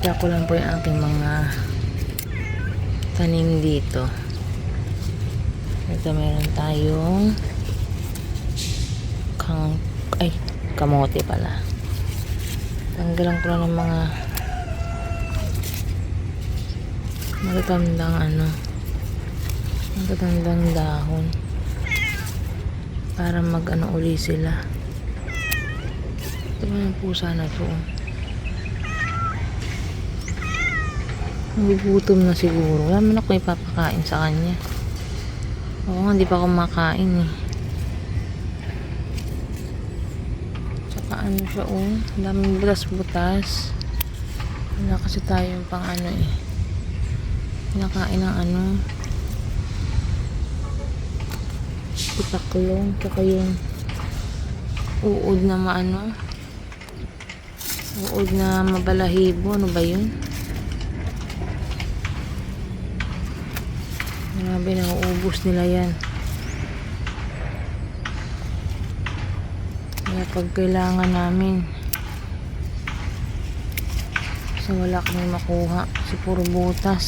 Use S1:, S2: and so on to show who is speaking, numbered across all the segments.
S1: Pakita ko lang po yung aking mga tanim dito. Ito meron tayong kang ay kamote pala. Tanggalan ko lang ng mga matatandang ano matatandang dahon para mag ano uli sila. Ito yung pusa na to? Nagugutom na siguro. Wala man ako ipapakain sa kanya. Oo hindi pa ako makain eh. Tsaka ano siya oh. Daming butas-butas. Wala kasi tayong pang ano eh. Pinakain ng ano. Itaklong. Tsaka yung uod na maano. Uod na mabalahibo. Ano ba yun? Grabe, nauubos nila yan. Kaya pag kailangan namin, so wala kami makuha. Kasi puro butas.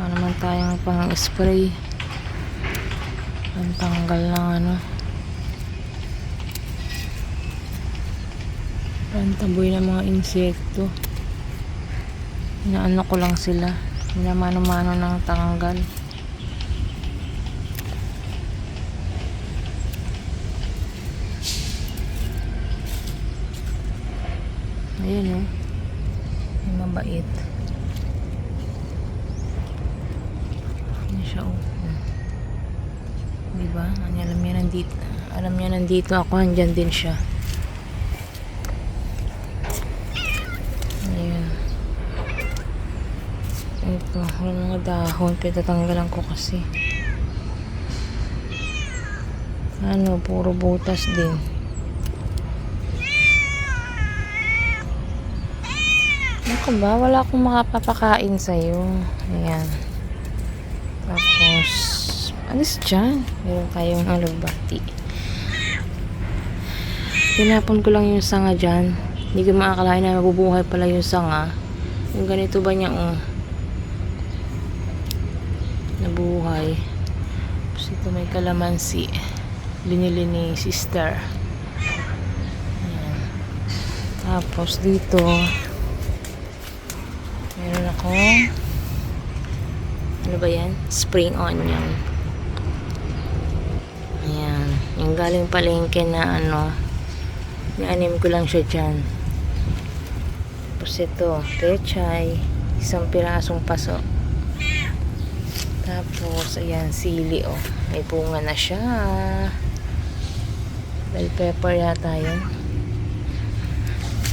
S1: Wala naman tayong pang spray. Ang tanggal ng ano. Pantaboy ng mga insekto. Inaano ko lang sila. Minamano-mano ng tanggal. Ayan oh. Yung mabait. Ayan siya oh. Diba? Ano, alam niya nandito. Alam niya nandito ako. Andyan din siya. Ayan. Wala mga dahon. Pinatanggalan ko kasi. Ano, puro butas din. Ano ba? Wala akong makapapakain sa'yo. Ayan. Tapos, alis dyan. Meron tayong alugbati. Tinapon ko lang yung sanga dyan. Hindi ko makakalain na mabubuhay pala yung sanga. Yung ganito ba niya, oh nabuhay. Tapos ito may kalamansi. Binili ni sister. Ayan. Tapos dito, meron akong ano ba yan? Spring onion. Ayan. Yung galing palengke na ano, ni-anim ko lang siya dyan. Tapos ito, pechay. Isang pirasong paso. Tapos, ayan, sili, oh. May bunga na siya. Bell pepper yata yun.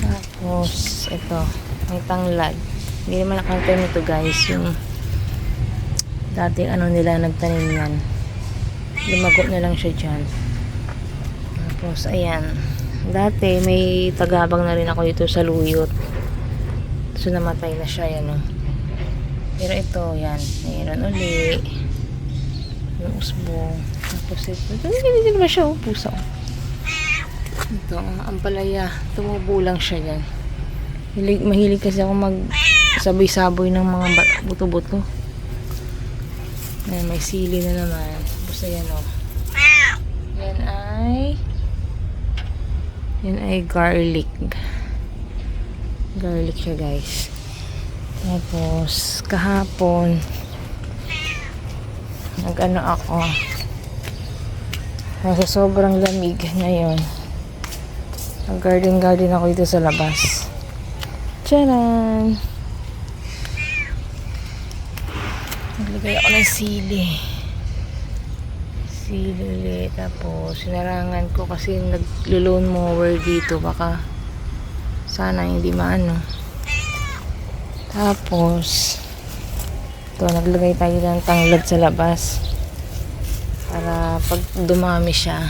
S1: Tapos, ito, ang tanglad. Hindi naman nakanta nito, guys. Yung dati ano nila nagtanim yan. Lumago na lang siya dyan. Tapos, ayan. Dati, may tagabang na rin ako dito sa luyot. So, namatay na siya, yan, oh. Pero ito, yan. Mayroon uli. Yung usbo. Tapos ito. Hindi din naman siya, oh. Pusa, oh. Ito, ang palaya. Tumubo lang siya yan. Hilig, mahilig kasi ako mag sabay-saboy ng mga buto-buto. Ayan, may sili na naman. Tapos ayan, oh. Yan ay yan ay garlic. Garlic siya, guys. Tapos, kahapon, nag-ano ako, kasi sobrang lamig ngayon. Nag-garden-garden ako dito sa labas. Tcharan! Naglagay ako ng sili. Sili ulit. Tapos, sinarangan ko kasi nag-loan mower dito. Baka sana hindi maano. Tapos, ito, naglagay tayo ng tanglad sa labas. Para pag dumami siya,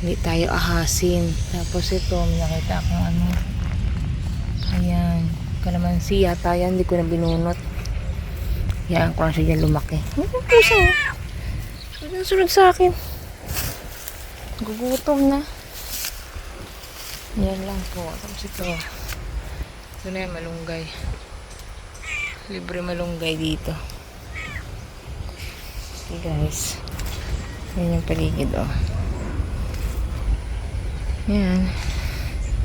S1: hindi tayo ahasin. Tapos ito, may nakita akong ano. Ayan, kalamansi yata yan, hindi ko na binunot. Hayaan ko lang siya dyan lumaki. Ano yung pusa? Sunod sunod sa akin. Gugutom na. Yan lang po. Tapos ito. Ito na yung malunggay. Libre malunggay dito. Okay guys. Yan yung paligid oh. Yan.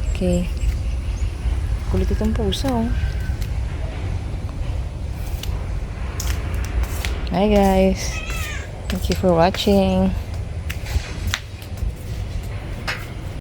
S1: Okay. Kulit itong pusa oh. Hi guys. Thank you for watching.